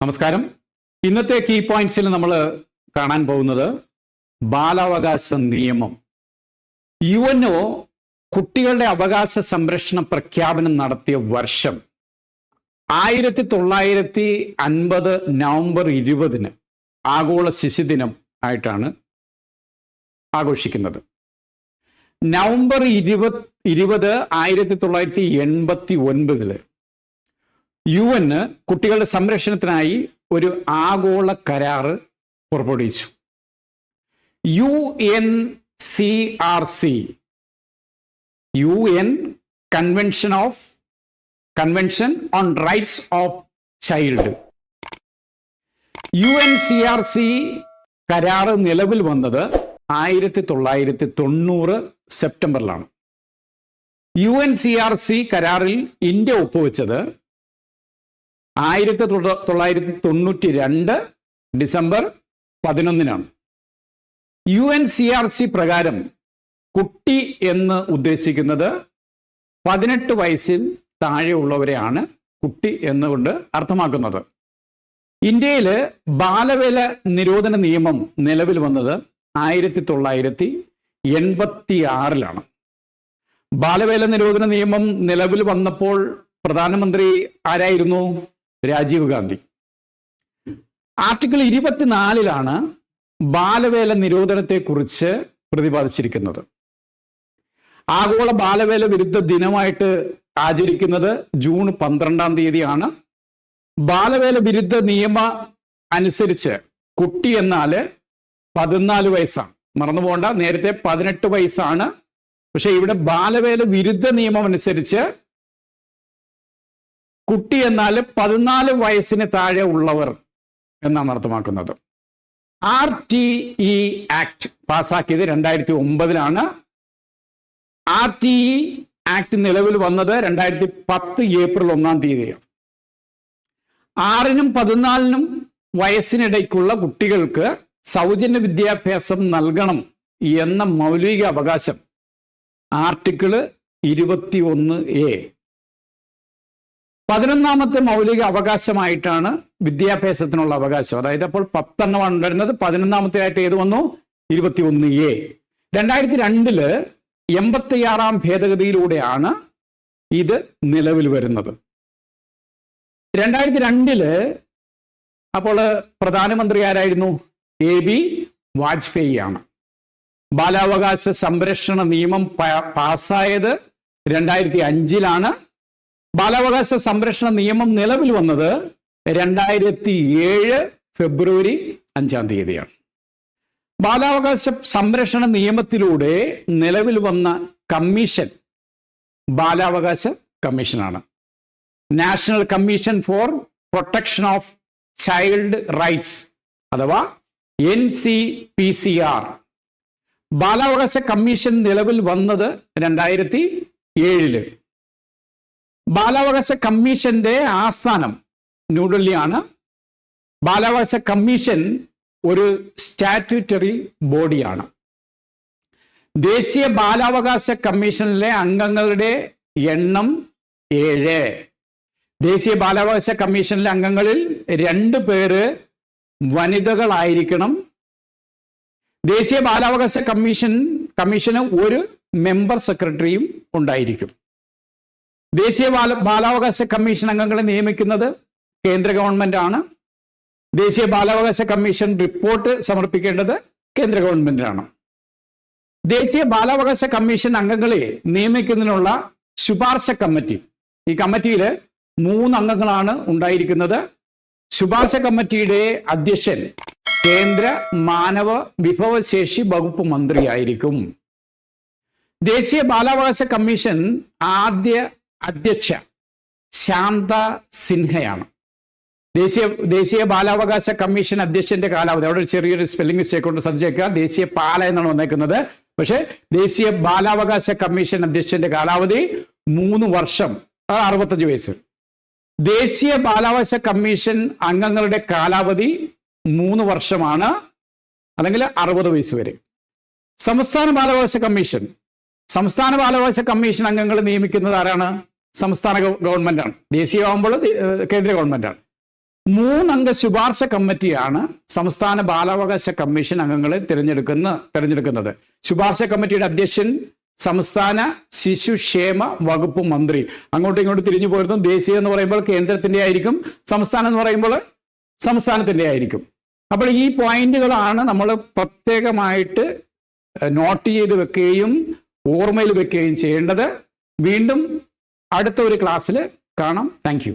നമസ്കാരം. ഇന്നത്തെ കീ പോയിന്റ്സിൽ നമ്മൾ കാണാൻ പോകുന്നത് ബാലാവകാശ നിയമം. യു എൻ ഒ കുട്ടികളുടെ അവകാശ സംരക്ഷണ പ്രഖ്യാപനം നടത്തിയ വർഷം ആയിരത്തി തൊള്ളായിരത്തി അൻപത് നവംബർ ഇരുപതിന് ആഗോള ശിശുദിനം ആയിട്ടാണ് ആഘോഷിക്കുന്നത്. നവംബർ ഇരുപത് ഇരുപത് ആയിരത്തി തൊള്ളായിരത്തി എൺപത്തി ഒൻപതിൽ യു എന്ന് കുട്ടികളുടെ സംരക്ഷണത്തിനായി ഒരു ആഗോള കരാറ് പുറപ്പെടുവിച്ചു. U N C R C. U N convention of convention on rights of child. U N C R C കരാറ് നിലവിൽ വന്നത് ആയിരത്തി തൊള്ളായിരത്തി തൊണ്ണൂറ് സെപ്റ്റംബറിലാണ്. U N C R C കരാറിൽ ഇന്ത്യ ഒപ്പുവെച്ചത് ആയിരത്തി തൊള്ള- തൊള്ളായിരത്തി തൊണ്ണൂറ്റി രണ്ട് December പതിനൊന്നിനാണ്. U N C R C പ്രകാരം കുട്ടി എന്ന് ഉദ്ദേശിക്കുന്നത് പതിനെട്ട് വയസ്സിൽ താഴെയുള്ളവരെയാണ് കുട്ടി എന്നുകൊണ്ട് അർത്ഥമാക്കുന്നത്. ഇന്ത്യയിൽ ബാലവേല നിരോധന നിയമം നിലവിൽ വന്നത് ആയിരത്തി തൊള്ളായിരത്തി എൺപത്തി ആറിലാണ് ബാലവേല നിരോധന നിയമം നിലവിൽ വന്നപ്പോൾ പ്രധാനമന്ത്രി ആരായിരുന്നു? രാജീവ് ഗാന്ധി. ആർട്ടിക്കിൾ ഇരുപത്തിനാലിലാണ് ബാലവേല നിരോധനത്തെക്കുറിച്ച് പ്രതിപാദിച്ചിരിക്കുന്നത്. ആഗോള ബാലവേല വിരുദ്ധ ദിനമായിട്ട് ആചരിക്കുന്നത് ജൂൺ പന്ത്രണ്ടാം തീയതിയാണ്. ബാലവേല വിരുദ്ധ നിയമ അനുസരിച്ച് കുട്ടി എന്നാൽ പതിനാല് വയസ്സാണ്. മറന്നു പോകണ്ട നേരത്തെ പതിനെട്ട് വയസ്സാണ്. പക്ഷെ ഇവിടെ ബാലവേല വിരുദ്ധ നിയമം അനുസരിച്ച് കുട്ടി എന്നാൽ പതിനാല് വയസ്സിന് താഴെ ഉള്ളവർ എന്നാണ് അർത്ഥമാക്കുന്നത്. ആർ ടി ഇ ആക്ട് പാസ്സാക്കിയത് രണ്ടായിരത്തി ഒമ്പതിലാണ് ആർ ടി ഇ ആക്ട് നിലവിൽ വന്നത് രണ്ടായിരത്തി പത്ത് ഏപ്രിൽ ഒന്നാം തീയതിയാണ്. ആറിനും പതിനാലിനും വയസ്സിനിടയ്ക്കുള്ള കുട്ടികൾക്ക് സൗജന്യ വിദ്യാഭ്യാസം നൽകണം എന്ന മൗലിക അവകാശം ആർട്ടിക്കിൾ ഇരുപത്തി ഒന്ന് എ പതിനൊന്നാമത്തെ മൗലിക അവകാശമായിട്ടാണ് വിദ്യാഭ്യാസത്തിനുള്ള അവകാശം. അതായത് അപ്പോൾ പത്തെണ്ണമാണ് ഉണ്ടായിരുന്നത്. പതിനൊന്നാമത്തെ ആയിട്ട് ഏത് വന്നു? ഇരുപത്തി ഒന്ന് എ. രണ്ടായിരത്തി രണ്ടിൽ എൺപത്തിയാറാം ഭേദഗതിയിലൂടെയാണ് ഇത് നിലവിൽ വരുന്നത്. രണ്ടായിരത്തി രണ്ടിൽ അപ്പോൾ പ്രധാനമന്ത്രി ആരായിരുന്നു? എ ബി വാജ്പേയി ആണ് ബാലാവകാശ സംരക്ഷണ നിയമം പാസ്സായത് രണ്ടായിരത്തി അഞ്ചിലാണ് ബാലാവകാശ സംരക്ഷണ നിയമം നിലവിൽ വന്നത് രണ്ടായിരത്തി ഏഴ് ഫെബ്രുവരി അഞ്ചാം തീയതിയാണ്. ബാലാവകാശ സംരക്ഷണ നിയമത്തിലൂടെ നിലവിൽ വന്ന കമ്മീഷൻ ബാലാവകാശ കമ്മീഷനാണ്. National commission for protection of child rights അഥവാ N C P C R. ബാലാവകാശ കമ്മീഷൻ നിലവിൽ വന്നത് രണ്ടായിരത്തി ഏഴിൽ ബാലാവകാശ കമ്മീഷന്റെ ആസ്ഥാനം ന്യൂഡൽഹിയാണ്. ബാലാവകാശ കമ്മീഷൻ ഒരു സ്റ്റാറ്റ്യൂട്ടറി ബോഡിയാണ്. ദേശീയ ബാലാവകാശ കമ്മീഷനിലെ അംഗങ്ങളുടെ എണ്ണം ഏഴ്. ദേശീയ ബാലാവകാശ കമ്മീഷനിലെ അംഗങ്ങളിൽ രണ്ട് പേര് വനിതകളായിരിക്കണം. ദേശീയ ബാലാവകാശ കമ്മീഷൻ കമ്മീഷന് ഒരു മെമ്പർ സെക്രട്ടറിയും ഉണ്ടായിരിക്കും. ദേശീയ ബാല ബാലാവകാശ കമ്മീഷൻ അംഗങ്ങളെ നിയമിക്കുന്നത് കേന്ദ്ര ഗവൺമെന്റ് ആണ്. ദേശീയ ബാലാവകാശ കമ്മീഷൻ റിപ്പോർട്ട് സമർപ്പിക്കേണ്ടത് കേന്ദ്ര ഗവൺമെന്റിനാണ് ദേശീയ ബാലാവകാശ കമ്മീഷൻ അംഗങ്ങളെ നിയമിക്കുന്നതിനുള്ള ശുപാർശ കമ്മിറ്റി. ഈ കമ്മിറ്റിയിൽ മൂന്ന് അംഗങ്ങളാണ് ഉണ്ടായിരിക്കുന്നത്. ശുപാർശ കമ്മിറ്റിയുടെ അധ്യക്ഷൻ കേന്ദ്ര മാനവ വിഭവശേഷി വകുപ്പ് മന്ത്രിയായിരിക്കും. ദേശീയ ബാലാവകാശ കമ്മീഷൻ ആദ്യ അധ്യക്ഷ ശാന്ത സിൻഹയാണ്. ദേശീയ ദേശീയ ബാലാവകാശ കമ്മീഷൻ അധ്യക്ഷന്റെ കാലാവധി. അവിടെ ഒരു ചെറിയൊരു സ്പെല്ലിംഗ് മിസ്റ്റേക്ക് കൊണ്ട് ശ്രദ്ധിച്ചേക്കുക. ദേശീയ പാല എന്നാണ് വന്നേക്കുന്നത്. പക്ഷേ ദേശീയ ബാലാവകാശ കമ്മീഷൻ അധ്യക്ഷന്റെ കാലാവധി മൂന്ന് വർഷം അറുപത്തഞ്ച് വയസ്സ്. ദേശീയ ബാലാവകാശ കമ്മീഷൻ അംഗങ്ങളുടെ കാലാവധി മൂന്ന് വർഷമാണ് അല്ലെങ്കിൽ അറുപത് വയസ്സ് വരെ. സംസ്ഥാന ബാലാവകാശ കമ്മീഷൻ സംസ്ഥാന ബാലാവകാശ കമ്മീഷൻ അംഗങ്ങൾ നിയമിക്കുന്നത് ആരാണ്? സംസ്ഥാന ഗവ- ഗവൺമെന്റാണ്. ദേശീയമാകുമ്പോൾ ദേ- ഏഹ് കേന്ദ്ര ഗവൺമെന്റാണ്. മൂന്നംഗ ശുപാർശ കമ്മിറ്റിയാണ് സംസ്ഥാന ബാലാവകാശ കമ്മീഷൻ അംഗങ്ങളെ തിരഞ്ഞെടുക്കുന്ന തിരഞ്ഞെടുക്കുന്നത്. ശുപാർശ കമ്മിറ്റിയുടെ അധ്യക്ഷൻ സംസ്ഥാന ശിശുക്ഷേമ വകുപ്പ് മന്ത്രി. അങ്ങോട്ടും ഇങ്ങോട്ടും തിരിഞ്ഞു പോയിരുന്നു ദേശീയ എന്ന് പറയുമ്പോൾ കേന്ദ്രത്തിന്റെ ആയിരിക്കും. സംസ്ഥാനം എന്ന് പറയുമ്പോൾ സംസ്ഥാനത്തിന്റെ ആയിരിക്കും. അപ്പോൾ ഈ പോയിന്റുകളാണ് നമ്മൾ പ്രത്യേകമായിട്ട് നോട്ട് ചെയ്ത് വെക്കുകയും ഓർമ്മയിൽ വെക്കുകയും ചെയ്യേണ്ടത്. വീണ്ടും അടുത്ത ഒരു ക്ലാസ്സിൽ കാണാം. താങ്ക്